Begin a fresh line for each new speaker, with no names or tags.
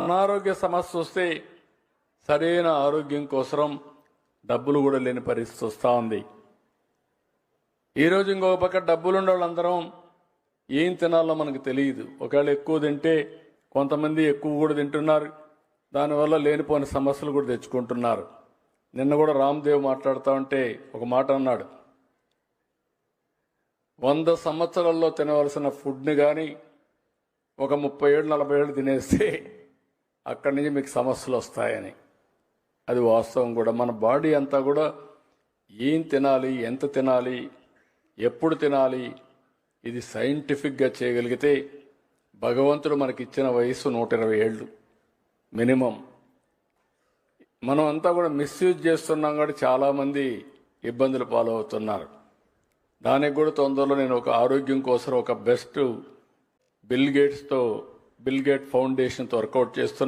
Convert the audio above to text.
అనారోగ్య సమస్య వస్తే సరైన ఆరోగ్యం కోసం డబ్బులు కూడా లేని పరిస్థితి వస్తూ ఉంది. ఈరోజు ఇంకొక పక్క డబ్బులుండే వాళ్ళందరం ఏం తినాలో మనకు తెలియదు. ఒకవేళ ఎక్కువ తింటే కొంతమంది ఎక్కువ కూడా తింటున్నారు. దానివల్ల లేనిపోని సమస్యలు కూడా తెచ్చుకుంటున్నారు. నిన్న కూడా రామ్దేవ్ మాట్లాడుతూ ఉంటే ఒక మాట అన్నాడు. వంద సంవత్సరాల్లో తినవలసిన ఫుడ్ని కానీ ఒక ముప్పై ఏళ్ళు నలభై ఏళ్ళు తినేస్తే అక్కడి నుంచి మీకు సమస్యలు వస్తాయని. అది వాస్తవం కూడా. మన బాడీ అంతా కూడా ఏం తినాలి ఎంత తినాలి ఎప్పుడు తినాలి ఇది సైంటిఫిక్గా చేయగలిగితే భగవంతుడు మనకిచ్చిన వయసు నూట ఇరవై ఏళ్ళు మినిమం. మనం అంతా కూడా మిస్యూజ్ చేస్తున్నాం కూడా చాలామంది ఇబ్బందులు పాలవుతున్నారు. దానికి కూడా తొందరలో నేను ఒక ఆరోగ్యం కోసం ఒక బెస్ట్ బిల్ గేట్స్తో బిల్ గేట్ ఫౌండేషన్తో వర్కౌట్ చేస్తున్నాను.